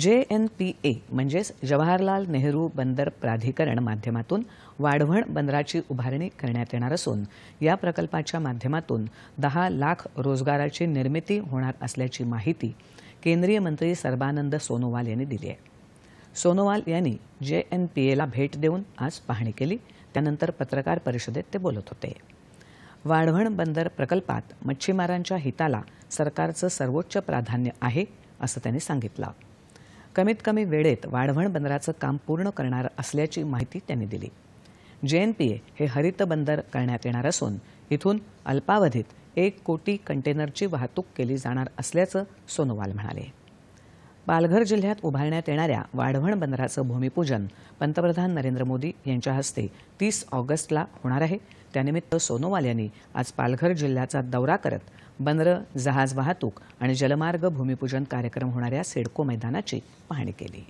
जे N P A म्हणजेच जवाहरलाल नेहरू बंदर प्राधिकरण माध्यमातून वाढवण बंदराची उभारणी करण्यात येणार असून या प्रकल्पाच्या माध्यमातून दहा लाख रोजगाराची निर्मिती होणार असल्याची माहिती केंद्रीय मंत्री सर्बानंद सोनोवाल यांनी दिली आहे. सोनोवाल यांनी जे एन पी एला भेट देऊन आज पाहणी केली त्यानंतर पत्रकार परिषदेत ते बोलत होते. वाढवण बंदर प्रकल्पात मच्छीमारांच्या हिताला सरकारचं सर्वोच्च प्राधान्य आहे असं त्यांनी सांगितलं. कमीत कमी वेळेत वाढवण बंदराचं काम पूर्ण करणार असल्याची माहिती त्यांनी दिली. जे एन पी ए हे हरित बंदर करण्यात येणार असून इथून अल्पावधीत एक कोटी कंटेनरची वाहतूक केली जाणार असल्याचं सोनोवाल म्हणाले. पालघर जिल्ह्यात उभारण्यात येणाऱ्या वाढवण बंदराचं भूमिपूजन पंतप्रधान नरेंद्र मोदी यांच्या हस्ते तीस ऑगस्टला होणार आहे. त्यानिमित्त सोनोवाल यांनी आज पालघर जिल्ह्याचा दौरा करत बंदरं जहाज वाहतूक आणि जलमार्ग भूमिपूजन कार्यक्रम होणाऱ्या सिडको मैदानाची पाहणी केली.